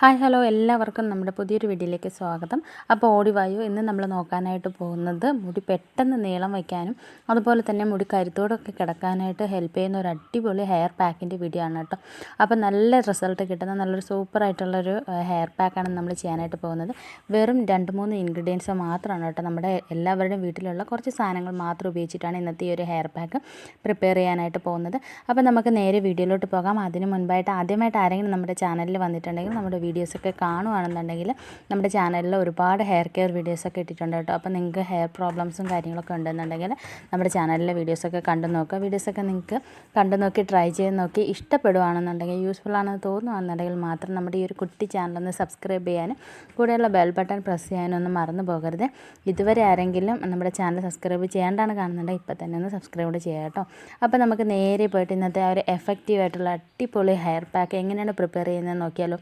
Hi hello എല്ലാവർക്കും നമ്മുടെ പുതിയൊരു വീഡിയോയിലേക്ക് സ്വാഗതം. അപ്പോൾ ഓടിവായു ഇന്ന് നമ്മൾ നോക്കാനായിട്ട് പോകുന്നത് മുടി പെട്ടെന്ന് നീളം വയ്ക്കാനും അതുപോലെ തന്നെ മുടി കരുത്തോടൊക്കെ കിടക്കാനായിട്ട് ഹെൽപ്പ് ചെയ്യുന്ന ഒരു അടിപൊളി ഹെയർ പാക്കിന്റെ വീഡിയോ ആണ് കേട്ടോ. അപ്പോൾ നല്ല റിസൾട്ട് കിട്ടുന്ന നല്ലൊരു സൂപ്പർ ആയിട്ടുള്ളൊരു ഹെയർ പാക്കാണ് നമ്മൾ ചെയ്യാനായിട്ട് പോകുന്നത്. വെറും രണ്ട് മൂന്ന് ഇൻഗ്രീഡിയൻസ് മാത്രമാണ് കേട്ടോ നമ്മുടെ എല്ലാവരുടെയും വീട്ടിലുള്ള കുറച്ച് സാധനങ്ങൾ മാത്രം ഉപയോഗിച്ചിട്ടാണ് ഇന്നത്തെ ഈ ഒരു ഹെയർ പാക്ക് പ്രിപ്പയർ ചെയ്യാനായിട്ട് പോകുന്നത്. അപ്പോൾ നമുക്ക് നേരെ വീഡിയോയിലോട്ട് പോകാം. അതിന് മുൻപായിട്ട് ആദ്യമായിട്ട് ആരെങ്കിലും നമ്മുടെ ചാനലിൽ വന്നിട്ടുണ്ടെങ്കിൽ നമ്മുടെ വീഡിയോസൊക്കെ കാണുകയാണെന്നുണ്ടെങ്കിൽ നമ്മുടെ ചാനലിൽ ഒരുപാട് ഹെയർ കെയർ വീഡിയോസൊക്കെ ഇട്ടിട്ടുണ്ട് കേട്ടോ. അപ്പോൾ നിങ്ങൾക്ക് ഹെയർ പ്രോബ്ലംസും കാര്യങ്ങളൊക്കെ ഉണ്ടെന്നുണ്ടെങ്കിൽ നമ്മുടെ ചാനലിലെ വീഡിയോസൊക്കെ കണ്ടു നോക്കുക. വീഡിയോസൊക്കെ നിങ്ങൾക്ക് കണ്ടു നോക്കി ട്രൈ ചെയ്ത് നോക്കി ഇഷ്ടപ്പെടുകയാണെന്നുണ്ടെങ്കിൽ യൂസ്ഫുൾ ആണെന്ന് തോന്നുകയാണെന്നുണ്ടെങ്കിൽ മാത്രം നമ്മുടെ ഈ ഒരു കുട്ടി ചാനലൊന്ന് സബ്സ്ക്രൈബ് ചെയ്യാനും കൂടെയുള്ള ബെൽ ബട്ടൺ പ്രസ് ചെയ്യാനും ഒന്നും മറന്നു പോകരുത്. ഇതുവരെ ആരെങ്കിലും നമ്മുടെ ചാനൽ സബ്സ്ക്രൈബ് ചെയ്യാണ്ടാണ് കാണുന്നുണ്ടെങ്കിൽ ഇപ്പം തന്നെ ഒന്ന് സബ്സ്ക്രൈബ് കൂടെ ചെയ്യാം കേട്ടോ. അപ്പോൾ നമുക്ക് നേരെ പോയിട്ട് ഇന്നത്തെ ആ ഒരു എഫക്റ്റീവ് ആയിട്ടുള്ള അടിപൊളി ഹെയർ പാക്ക് എങ്ങനെയാണ് പ്രിപ്പയർ ചെയ്യുന്നത് നോക്കിയാലോ.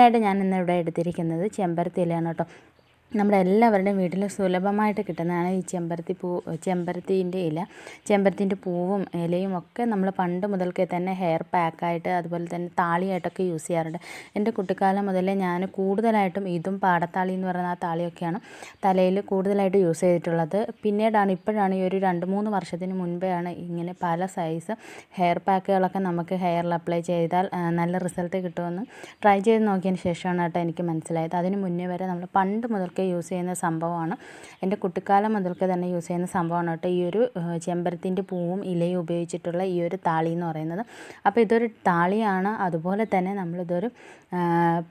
അതിനായിട്ട് ഞാൻ ഇന്ന് ഇവിടെ എടുത്തിരിക്കുന്നത് ചെമ്പരത്തി ഇലയാണ് കേട്ടോ. നമ്മുടെ എല്ലാവരുടെയും വീട്ടിൽ സുലഭമായിട്ട് കിട്ടുന്നതാണ് ഈ ചെമ്പരത്തി പൂ ചെമ്പരത്തിന്റെ ഇല. ചെമ്പരത്തിന്റെ പൂവും ഇലയും ഒക്കെ നമ്മൾ പണ്ട് മുതൽക്കേ തന്നെ ഹെയർ പാക്കായിട്ട് അതുപോലെ തന്നെ താളിയായിട്ടൊക്കെ യൂസ് ചെയ്യാറുണ്ട്. എന്റെ കുട്ടിക്കാലം മുതലേ ഞാൻ കൂടുതലായിട്ടും ഇതും പാടത്താളി എന്ന് പറയുന്ന ആ താളിയൊക്കെയാണ് തലയിൽ കൂടുതലായിട്ട് യൂസ് ചെയ്തിട്ടുള്ളത്. പിന്നീടാണ് ഇപ്പോഴാണ് ഈ ഒരു രണ്ട് മൂന്ന് വർഷത്തിന് മുൻപെയാണ് ഇങ്ങനെ പല സൈസ് ഹെയർ പാക്കുകളൊക്കെ നമുക്ക് ഹെയറിൽ അപ്ലൈ ചെയ്താൽ നല്ല റിസൾട്ട് കിട്ടുമെന്ന് ട്രൈ ചെയ്ത് നോക്കിയതിന് ശേഷമാണ് കേട്ടോ എനിക്ക് മനസ്സിലായത്. അതിന് മുന്നേ വരെ നമ്മൾ പണ്ട് മുതൽക്കേ യൂസ് ചെയ്യുന്ന സംഭവമാണ്. എന്റെ കുട്ടിക്കാലം മുതൽക്ക് തന്നെ യൂസ് ചെയ്യുന്ന സംഭവമാണ് കേട്ടോ ഈ ഒരു ചെമ്പരത്തിന്റെ പൂവും ഇലയും ഉപയോഗിച്ചിട്ടുള്ള ഈ ഒരു താളി എന്ന് പറയുന്നത്. അപ്പോൾ ഇതൊരു താളിയാണ്. അതുപോലെ തന്നെ നമ്മളിതൊരു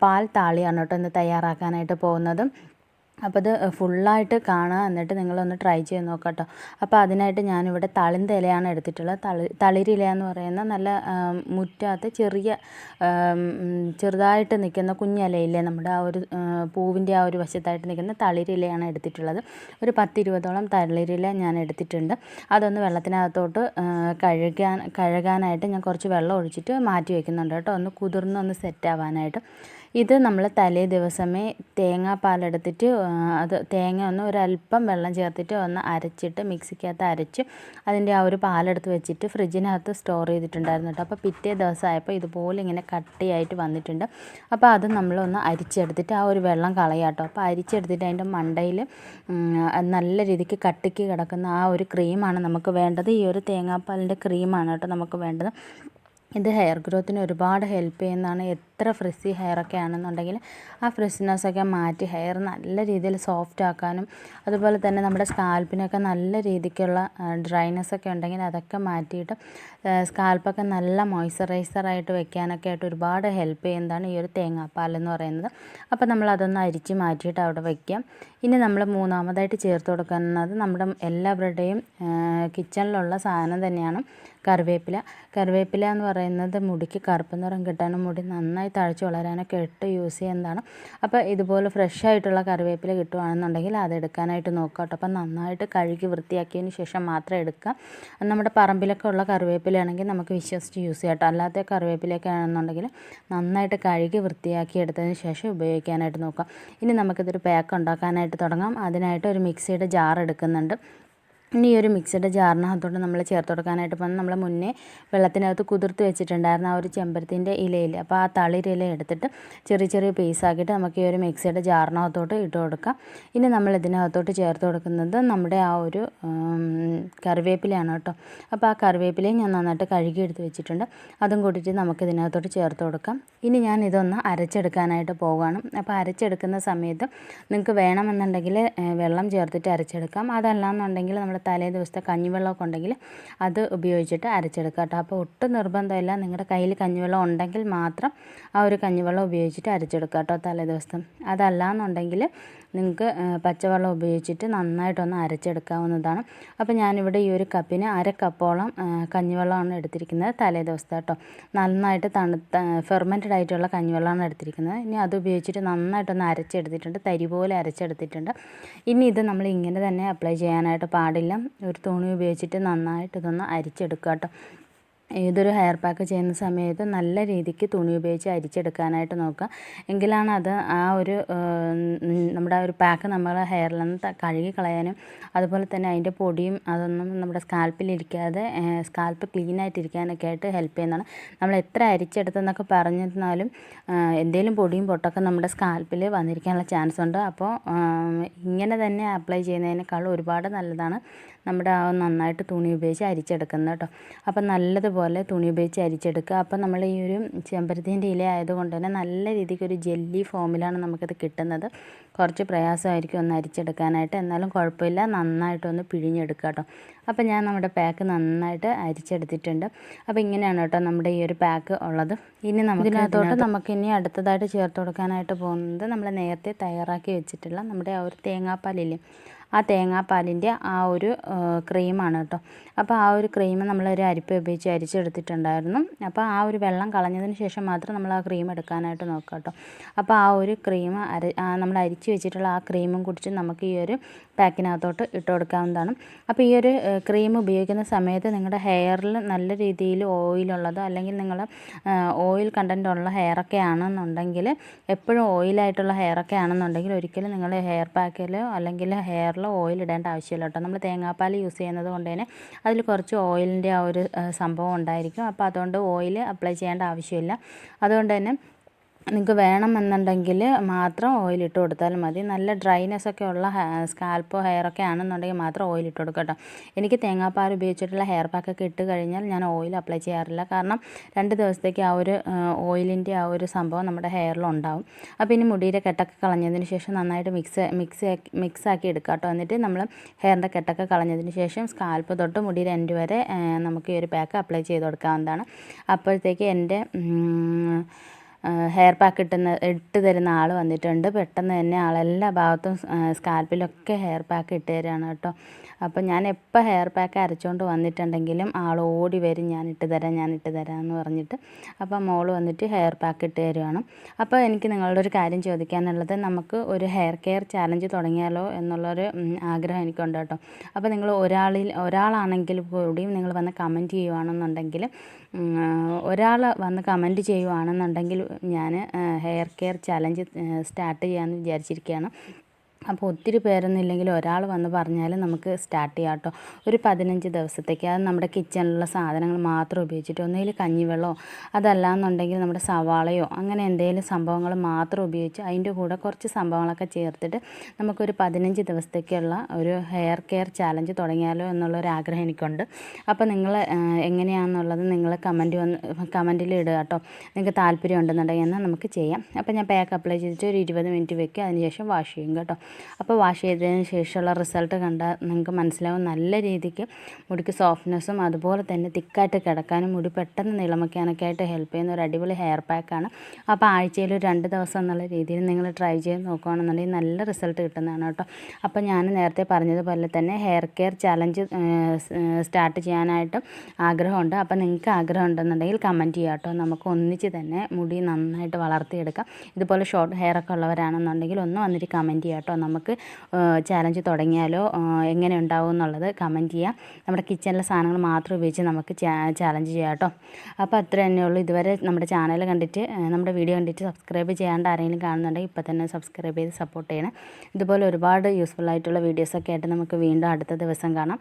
പാൽ താളിയാണ് കേട്ടോ ഇന്ന് തയ്യാറാക്കാനായിട്ട് പോകുന്നതും. അപ്പോൾ അത് ഫുള്ളായിട്ട് കാണുക എന്നിട്ട് നിങ്ങളൊന്ന് ട്രൈ ചെയ്ത് നോക്കാം കേട്ടോ അപ്പോൾ അതിനായിട്ട് ഞാനിവിടെ തളിന്ത ഇലയാണ് എടുത്തിട്ടുള്ളത്. തളി തളിരില എന്ന് പറയുന്ന നല്ല മുറ്റാത്ത ചെറിയ ചെറുതായിട്ട് നിൽക്കുന്ന കുഞ്ഞിലയില്ലേ നമ്മുടെ ആ ഒരു പൂവിന്റെ ആ ഒരു വശത്തായിട്ട് നിൽക്കുന്ന തളിരിലയാണ് എടുത്തിട്ടുള്ളത്. ഒരു പത്തിരുപതോളം തളിരില ഞാൻ എടുത്തിട്ടുണ്ട്. അതൊന്ന് വെള്ളത്തിനകത്തോട്ട് കഴുകാൻ കഴുകാനായിട്ട് ഞാൻ കുറച്ച് വെള്ളം ഒഴിച്ചിട്ട് മാറ്റി വയ്ക്കുന്നുണ്ട് കേട്ടോ. ഒന്ന് കുതിർന്നൊന്ന് സെറ്റ് ആവാനായിട്ട് ഇത് നമ്മൾ തലേ ദിവസമേ തേങ്ങാപ്പാലെടുത്തിട്ട് അത് തേങ്ങ ഒന്ന് ഒരല്പം വെള്ളം ചേർത്തിട്ട് ഒന്ന് അരച്ചിട്ട് മിക്സിക്കകത്ത് അരച്ച് അതിന്റെ ആ ഒരു പാലെടുത്ത് വെച്ചിട്ട് ഫ്രിഡ്ജിനകത്ത് സ്റ്റോർ ചെയ്തിട്ടുണ്ടായിരുന്നു കേട്ടോ. അപ്പോൾ പിറ്റേ ദിവസമായപ്പോൾ ഇതുപോലെ ഇങ്ങനെ കട്ടിയായിട്ട് വന്നിട്ടുണ്ട്. അപ്പോൾ അത് നമ്മളൊന്ന് അരിച്ചെടുത്തിട്ട് ആ ഒരു വെള്ളം കളയാട്ടോ അപ്പോൾ അരിച്ചെടുത്തിട്ട് അതിന്റെ മണ്ടയിൽ നല്ല രീതിക്ക് കട്ടിക്ക് കിടക്കുന്ന ആ ഒരു ക്രീമാണ് നമുക്ക് വേണ്ടത്. ഈ ഒരു തേങ്ങാപ്പാലിന്റെ ക്രീമാണ് കേട്ടോ നമുക്ക് വേണ്ടത്. ഇത് ഹെയർ ഗ്രോത്തിന് ഒരുപാട് ഹെൽപ്പ് ചെയ്യുന്നതാണ്. എത്ര ഫ്രിസി ഹെയറൊക്കെ ആണെന്നുണ്ടെങ്കിൽ ആ ഫ്രിസിനെസ്സൊക്കെ മാറ്റി ഹെയർ നല്ല രീതിയിൽ സോഫ്റ്റ് ആക്കാനും അതുപോലെ തന്നെ നമ്മുടെ സ്കാൽപ്പിനൊക്കെ നല്ല രീതിക്കുള്ള ഡ്രൈനെസ് ഒക്കെ ഉണ്ടെങ്കിൽ അതൊക്കെ മാറ്റിയിട്ട് സ്കാൽപ്പൊക്കെ നല്ല മോയ്സ്ചറൈസറായിട്ട് വെക്കാനൊക്കെ ആയിട്ട് ഒരുപാട് ഹെൽപ്പ് ചെയ്യുന്നതാണ് ഈ ഒരു തേങ്ങാപ്പാൽ എന്ന് പറയുന്നത്. അപ്പോൾ നമ്മൾ അതൊന്ന് അരിച്ച് മാറ്റിയിട്ട് അവിടെ വയ്ക്കാം ഇനി നമ്മൾ മൂന്നാമതായിട്ട് ചേർത്ത് കൊടുക്കുന്നത് നമ്മുടെ എല്ലാവരുടെയും കിച്ചണിലുള്ള സാധനം തന്നെയാണ്. കറിവേപ്പില. കറിവേപ്പില എന്ന് പറയുന്നത് മുടിക്ക് കറുപ്പ് നിറം കിട്ടാനും മുടി നന്നായി തഴച്ച് വളരാനൊക്കെ ഇട്ട് യൂസ് ചെയ്യുന്നതാണ്. അപ്പോൾ ഇതുപോലെ ഫ്രഷ് ആയിട്ടുള്ള കറിവേപ്പില കിട്ടുകയാണെന്നുണ്ടെങ്കിൽ അത് എടുക്കാനായിട്ട് നോക്കുക കേട്ടോ. അപ്പോൾ നന്നായിട്ട് കഴുകി വൃത്തിയാക്കിയതിന് ശേഷം മാത്രം എടുക്കുക. നമ്മുടെ പറമ്പിലൊക്കെ ഉള്ള കറിവേപ്പിലയാണെങ്കിൽ നമുക്ക് വിശ്വസിച്ച് യൂസ് ചെയ്യാം കേട്ടോ. അല്ലാത്ത കറിവേപ്പിലയൊക്കെ ആണെന്നുണ്ടെങ്കിൽ നന്നായിട്ട് കഴുകി വൃത്തിയാക്കി എടുത്തതിന് ശേഷം ഉപയോഗിക്കാനായിട്ട് നോക്കാം ഇനി നമുക്കിതൊരു പാക്ക് ഉണ്ടാക്കാനായിട്ട് തുടങ്ങാം. അതിനായിട്ട് ഒരു മിക്സിയുടെ ജാർ എടുക്കുന്നുണ്ട്. ഈ ഒരു മിക്സിയുടെ ജാറിനകത്തോട്ട് നമ്മൾ ചേർത്ത് കൊടുക്കാനായിട്ട് പോകുന്നത് നമ്മൾ മുന്നേ വെള്ളത്തിനകത്ത് കുതിർത്ത് വെച്ചിട്ടുണ്ടായിരുന്ന ആ ഒരു ചെമ്പരത്തിന്റെ ഇലയിൽ അപ്പോൾ ആ തളിരില എടുത്തിട്ട് ചെറിയ ചെറിയ പീസാക്കിയിട്ട് നമുക്ക് ഈ ഒരു മിക്സിയുടെ ജാറിനകത്തോട്ട് ഇട്ട് കൊടുക്കാം. ഇനി നമ്മൾ ഇതിനകത്തോട്ട് ചേർത്ത് കൊടുക്കുന്നത് നമ്മുടെ ആ ഒരു കറിവേപ്പിലയാണ് കേട്ടോ. അപ്പോൾ ആ കറിവേപ്പിലയും ഞാൻ നന്നായിട്ട് കഴുകി എടുത്ത് വെച്ചിട്ടുണ്ട്. അതും കൂട്ടിയിട്ട് നമുക്ക് ഇതിനകത്തോട്ട് ചേർത്ത് കൊടുക്കാം. ഇനി ഞാൻ ഇതൊന്ന് അരച്ചെടുക്കാനായിട്ട് പോവുകയാണ്. അപ്പോൾ അരച്ചെടുക്കുന്ന സമയത്ത് നിങ്ങൾക്ക് വേണമെന്നുണ്ടെങ്കിൽ വെള്ളം ചേർത്തിട്ട് അരച്ചെടുക്കാം. അതല്ല എന്നുണ്ടെങ്കിൽ നമ്മൾ തലേ ദിവസത്തെ കഞ്ഞിവെള്ളമൊക്കെ ഉണ്ടെങ്കിൽ അത് ഉപയോഗിച്ചിട്ട് അരച്ചെടുക്കുക കേട്ടോ. അപ്പോൾ ഒട്ടും നിർബന്ധമില്ല. നിങ്ങളുടെ കയ്യിൽ കഞ്ഞിവെള്ളം ഉണ്ടെങ്കിൽ മാത്രം ആ ഒരു കഞ്ഞിവെള്ളം ഉപയോഗിച്ചിട്ട് അരച്ചെടുക്കുക കേട്ടോ തലേ ദിവസം. അതല്ലാന്നുണ്ടെങ്കിൽ നിങ്ങൾക്ക് പച്ചവെള്ളം ഉപയോഗിച്ചിട്ട് നന്നായിട്ടൊന്ന് അരച്ചെടുക്കാവുന്നതാണ്. അപ്പോൾ ഞാനിവിടെ ഈ ഒരു കപ്പിന് അര കപ്പോളം കഞ്ഞിവെള്ളമാണ് എടുത്തിരിക്കുന്നത് തലേ ദിവസത്തെ കേട്ടോ. നന്നായിട്ട് തണുത്ത ഫെർമെന്റഡ് ആയിട്ടുള്ള കഞ്ഞിവെള്ളമാണ് എടുത്തിരിക്കുന്നത്. ഇനി അത് ഉപയോഗിച്ചിട്ട് നന്നായിട്ടൊന്ന് അരച്ചെടുത്തിട്ടുണ്ട്. തരി പോലെ അരച്ചെടുത്തിട്ടുണ്ട്. ഇനി ഇത് നമ്മൾ ഇങ്ങനെ തന്നെ അപ്ലൈ ചെയ്യാനായിട്ട് പാടില്ല. ഒരു തുണി ഉപയോഗിച്ചിട്ട് നന്നായിട്ട് ഇതൊന്ന് അരിച്ചെടുക്കുക കേട്ടോ. ഏതൊരു ഹെയർ പാക്ക് ചെയ്യുന്ന സമയത്ത് നല്ല രീതിക്ക് തുണി ഉപയോഗിച്ച് അരിച്ചെടുക്കാനായിട്ട് നോക്കുക. എങ്കിലാണ് അത് ആ ഒരു നമ്മുടെ ആ ഒരു പാക്ക് നമ്മൾ ഹെയറിൽ നിന്ന് കഴുകി കളയാനും അതുപോലെ തന്നെ അതിന്റെ പൊടിയും അതൊന്നും നമ്മുടെ സ്കാൽപ്പിൽ ഇരിക്കാതെ സ്കാൽപ്പ് ക്ലീൻ ആയിട്ടിരിക്കാനൊക്കെ ആയിട്ട് ഹെൽപ്പ് ചെയ്യുന്നതാണ്. നമ്മൾ എത്ര അരിച്ചെടുത്തെന്നൊക്കെ പറഞ്ഞിരുന്നാലും എന്തെങ്കിലും പൊടിയും പൊട്ടൊക്കെ നമ്മുടെ സ്കാൽപ്പിൽ വന്നിരിക്കാനുള്ള ചാൻസ് ഉണ്ട്. അപ്പോൾ ഇങ്ങനെ തന്നെ അപ്ലൈ ചെയ്യുന്നതിനേക്കാൾ ഒരുപാട് നല്ലതാണ്. നമ്മുടെ ആ നന്നായിട്ട് തുണി ഉപയോഗിച്ച് അരിച്ചെടുക്കുന്നത് കേട്ടോ. അപ്പം നല്ലതുപോലെ തുണി ഉപയോഗിച്ച് അരിച്ചെടുക്കുക. അപ്പം നമ്മൾ ഈ ഒരു ചെമ്പരത്തിന്റെ ഇല ആയതുകൊണ്ട് തന്നെ നല്ല രീതിക്ക് ഒരു ജെല്ലി ഫോമിലാണ് നമുക്കത് കിട്ടുന്നത്. കുറച്ച് പ്രയാസമായിരിക്കും ഒന്ന് അരിച്ചെടുക്കാനായിട്ട്. എന്നാലും കുഴപ്പമില്ല. നന്നായിട്ടൊന്ന് പിഴിഞ്ഞെടുക്കുക കേട്ടോ. അപ്പം ഞാൻ നമ്മുടെ പാക്ക് നന്നായിട്ട് അരിച്ചെടുത്തിട്ടുണ്ട്. അപ്പോൾ ഇങ്ങനെയാണ് കേട്ടോ നമ്മുടെ ഈ ഒരു പാക്ക് ഉള്ളത്. ഇനി നമുക്ക് ഇതിനകത്തോട്ട് നമുക്കിനി അടുത്തതായിട്ട് ചേർത്ത് കൊടുക്കാനായിട്ട് പോകുന്നത് നമ്മൾ നേരത്തെ തയ്യാറാക്കി വെച്ചിട്ടുള്ള നമ്മുടെ ആ ഒരു തേങ്ങാപ്പാലില്ലേ? ആ തേങ്ങാപ്പാലിന്റെ ആ ഒരു ക്രീമാണ് കേട്ടോ. അപ്പോൾ ആ ഒരു ക്രീം നമ്മളൊരു അരിപ്പ ഉപയോഗിച്ച് അരിച്ചെടുത്തിട്ടുണ്ടായിരുന്നു. അപ്പോൾ ആ ഒരു വെള്ളം കളഞ്ഞതിന് ശേഷം മാത്രം നമ്മൾ ആ ക്രീം എടുക്കാനായിട്ട് നോക്കുക കേട്ടോ. അപ്പോൾ ആ ഒരു ക്രീം അര നമ്മൾ അരിച്ച് വെച്ചിട്ടുള്ള ആ ക്രീമും കുടിച്ച് നമുക്ക് ഈ ഒരു പാക്കിനകത്തോട്ട് ഇട്ട് കൊടുക്കാവുന്നതാണ്. അപ്പോൾ ഈ ഒരു ക്രീം ഉപയോഗിക്കുന്ന സമയത്ത് നിങ്ങളുടെ ഹെയറിൽ നല്ല രീതിയിൽ ഓയിലുള്ളതോ അല്ലെങ്കിൽ നിങ്ങൾ ഓയിൽ കണ്ടന്റ് ഉള്ള ഹെയറൊക്കെ ആണെന്നുണ്ടെങ്കിൽ എപ്പോഴും ഓയിലായിട്ടുള്ള ഹെയറൊക്കെ ആണെന്നുണ്ടെങ്കിൽ ഒരിക്കലും നിങ്ങൾ ഹെയർ പാക്കിലോ അല്ലെങ്കിൽ ഹെയർ കളറിൽ ഓയിൽ ഇടേണ്ട ആവശ്യമില്ല കേട്ടോ. നമ്മൾ തേങ്ങാപ്പാൽ യൂസ് ചെയ്യുന്നത് കൊണ്ട് തന്നെ അതിൽ കുറച്ച് ഓയിലിന്റെ ആ ഒരു സംഭവം ഉണ്ടായിരിക്കും. അപ്പോൾ അതുകൊണ്ട് ഓയിൽ അപ്ലൈ ചെയ്യേണ്ട ആവശ്യമില്ല. അതുകൊണ്ട് തന്നെ നിങ്ങൾക്ക് വേണമെന്നുണ്ടെങ്കിൽ മാത്രം ഓയിലിട്ട് കൊടുത്താൽ മതി. നല്ല ഡ്രൈനെസ് ഒക്കെ ഉള്ള സ്കാൽപ്പോ ഹെയറൊക്കെ ആണെന്നുണ്ടെങ്കിൽ മാത്രം ഓയിലിട്ട് കൊടുക്കുക കേട്ടോ. എനിക്ക് തേങ്ങാപ്പാൽ ഉപയോഗിച്ചിട്ടുള്ള ഹെയർ പാക്കൊക്കെ ഇട്ട് കഴിഞ്ഞാൽ ഞാൻ ഓയിൽ അപ്ലൈ ചെയ്യാറില്ല. കാരണം രണ്ട് ദിവസത്തേക്ക് ആ ഒരു ഓയിലിന്റെ ആ ഒരു സംഭവം നമ്മുടെ ഹെയറിൽ ഉണ്ടാവും. അപ്പോൾ ഇനി മുടിയുടെ കെട്ടൊക്കെ കളഞ്ഞതിന് ശേഷം നന്നായിട്ട് മിക്സ് മിക്സ് മിക്സ് ആക്കി എടുക്കുക കേട്ടോ. എന്നിട്ട് നമ്മൾ ഹെയറിന്റെ കെട്ടൊക്കെ കളഞ്ഞതിന് ശേഷം സ്കാൽപ്പ് തൊട്ട് മുടിയുടെ എൻഡ് വരെ നമുക്ക് ഈ ഒരു പാക്ക് അപ്ലൈ ചെയ്ത് കൊടുക്കാവുന്നതാണ്. അപ്പോഴത്തേക്ക് എന്റെ ഹെയർ പാക്ക് ഇട്ടുന്ന ഇട്ട് തരുന്ന ആൾ വന്നിട്ടുണ്ട്. പെട്ടെന്ന് തന്നെ ആളെല്ലാ ഭാഗത്തും സ്കാൽപ്പിലൊക്കെ ഹെയർ പാക്ക് ഇട്ട് തരാണ് കേട്ടോ. അപ്പോൾ ഞാൻ എപ്പോൾ ഹെയർ പാക്ക് അരച്ചുകൊണ്ട് വന്നിട്ടുണ്ടെങ്കിലും ആൾ ഓടി വരും ഞാൻ ഇട്ട് തരാം ഞാൻ ഇട്ട് തരാം എന്ന് പറഞ്ഞിട്ട്. അപ്പോൾ മോൾ വന്നിട്ട് ഹെയർ പാക്ക് ഇട്ട് തരുവാണ്. അപ്പോൾ എനിക്ക് നിങ്ങളുടെ ഒരു കാര്യം ചോദിക്കാനുള്ളത് നമുക്ക് ഒരു ഹെയർ കെയർ ചാലഞ്ച് തുടങ്ങിയാലോ എന്നുള്ളൊരു ആഗ്രഹം എനിക്കുണ്ട് കേട്ടോ. അപ്പോൾ നിങ്ങൾ ഒരാളിൽ ഒരാളാണെങ്കിൽ കൂടിയും നിങ്ങൾ വന്ന് കമന്റ് ചെയ്യുവാണെന്നുണ്ടെങ്കിൽ ഒരാൾ വന്ന് കമന്റ് ചെയ്യുവാണെന്നുണ്ടെങ്കിൽ ഞാൻ ഹെയർ കെയർ ചലഞ്ച് സ്റ്റാർട്ട് ചെയ്യാമെന്ന് വിചാരിച്ചിരിക്കുകയാണ് അപ്പോൾ ഒത്തിരി പേരൊന്നുമില്ലെങ്കിൽ ഒരാൾ വന്ന് പറഞ്ഞാൽ നമുക്ക് സ്റ്റാർട്ട് ചെയ്യാം കേട്ടോ. ഒരു പതിനഞ്ച് ദിവസത്തേക്ക്. അത് നമ്മുടെ കിച്ചണിലുള്ള സാധനങ്ങൾ മാത്രം ഉപയോഗിച്ചിട്ട് ഒന്നുകിൽ കഞ്ഞിവെള്ളമോ അതല്ലാന്നുണ്ടെങ്കിൽ നമ്മുടെ സവാളയോ അങ്ങനെ എന്തെങ്കിലും സംഭവങ്ങൾ മാത്രം ഉപയോഗിച്ച് അതിന്റെ കൂടെ കുറച്ച് സംഭവങ്ങളൊക്കെ ചേർത്തിട്ട് നമുക്കൊരു പതിനഞ്ച് ദിവസത്തേക്കുള്ള ഒരു ഹെയർ കെയർ ചാലഞ്ച് തുടങ്ങിയാലോ എന്നുള്ളൊരു ആഗ്രഹം എനിക്കുണ്ട്. അപ്പോൾ നിങ്ങൾ എങ്ങനെയാണെന്നുള്ളത് നിങ്ങൾ കമന്റ് വന്ന് കമന്റിൽ ഇടുക കേട്ടോ. നിങ്ങൾക്ക് താല്പര്യം ഉണ്ടെന്നുണ്ടെങ്കിൽ എന്നാൽ നമുക്ക് ചെയ്യാം. അപ്പോൾ ഞാൻ പാക്ക് അപ്ലൈ ചെയ്തിട്ട് ഒരു ഇരുപത് മിനിറ്റ് വെക്കുക അതിനുശേഷം വാഷ് ചെയ്യും കേട്ടോ. അപ്പോൾ വാഷ് ചെയ്തതിന് ശേഷമുള്ള റിസൾട്ട് കണ്ടാൽ നിങ്ങൾക്ക് മനസ്സിലാവും നല്ല രീതിക്ക് മുടിക്ക് സോഫ്റ്റ്നെസ്സും അതുപോലെ തന്നെ തിക്കായിട്ട് കിടക്കാനും മുടി പെട്ടെന്ന് നിളമയ്ക്കാനൊക്കെ ആയിട്ട് ഹെൽപ്പ് ചെയ്യുന്ന ഒരു അടിപൊളി ഹെയർ പാക്കാണ്. അപ്പോൾ ആഴ്ചയിൽ ഒരു രണ്ട് ദിവസം എന്നുള്ള രീതിയിൽ നിങ്ങൾ ട്രൈ ചെയ്ത് നോക്കുകയാണെന്നുണ്ടെങ്കിൽ നല്ല റിസൾട്ട് കിട്ടുന്നതാണ് കേട്ടോ. അപ്പോൾ ഞാൻ നേരത്തെ പറഞ്ഞതുപോലെ തന്നെ ഹെയർ കെയർ ചലഞ്ച് സ്റ്റാർട്ട് ചെയ്യാനായിട്ട് ആഗ്രഹമുണ്ട്. അപ്പോൾ നിങ്ങൾക്ക് ആഗ്രഹം ഉണ്ടെന്നുണ്ടെങ്കിൽ കമന്റ് ചെയ്യാം കേട്ടോ. നമുക്ക് ഒന്നിച്ച് തന്നെ മുടി നന്നായിട്ട് വളർത്തിയെടുക്കാം. ഇതുപോലെ ഷോർട്ട് ഹെയർ ഒക്കെ ഉള്ളവരാണെന്നുണ്ടെങ്കിൽ ഒന്ന് വന്നിട്ട് കമന്റ് ചെയ്യാം കേട്ടോ. നമുക്ക് ചാലഞ്ച് തുടങ്ങിയാലോ എങ്ങനെ ഉണ്ടാവും എന്നുള്ളത് കമന്റ് ചെയ്യാം. നമ്മുടെ കിച്ചണിലെ സാധനങ്ങൾ മാത്രം ഉപയോഗിച്ച് നമുക്ക് ചാലഞ്ച് ചെയ്യാം കേട്ടോ. അപ്പോൾ അത്ര തന്നെയുള്ളൂ ഇതുവരെ നമ്മുടെ ചാനൽ കണ്ടിട്ട് നമ്മുടെ വീഡിയോ കണ്ടിട്ട് സബ്സ്ക്രൈബ് ചെയ്യാണ്ട് ആരെങ്കിലും കാണുന്നുണ്ടെങ്കിൽ ഇപ്പോൾ തന്നെ സബ്സ്ക്രൈബ് ചെയ്ത് സപ്പോർട്ട് ചെയ്യണം. ഇതുപോലെ ഒരുപാട് യൂസ്ഫുൾ ആയിട്ടുള്ള വീഡിയോസൊക്കെ ആയിട്ട് നമുക്ക് വീണ്ടും അടുത്ത ദിവസം കാണാം.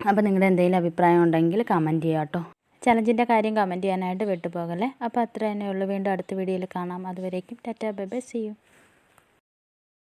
അപ്പോൾ നിങ്ങളുടെ എന്തെങ്കിലും അഭിപ്രായം ഉണ്ടെങ്കിൽ കമന്റ് ചെയ്യാം കേട്ടോ. ചലഞ്ചിന്റെ കാര്യം കമന്റ് ചെയ്യാനായിട്ട് വിട്ടുപോകല്ലേ? അപ്പോൾ അത്ര തന്നെയുള്ളൂ വീണ്ടും അടുത്ത വീഡിയോയിൽ കാണാം. അതുവരേക്കും tata bye bye see you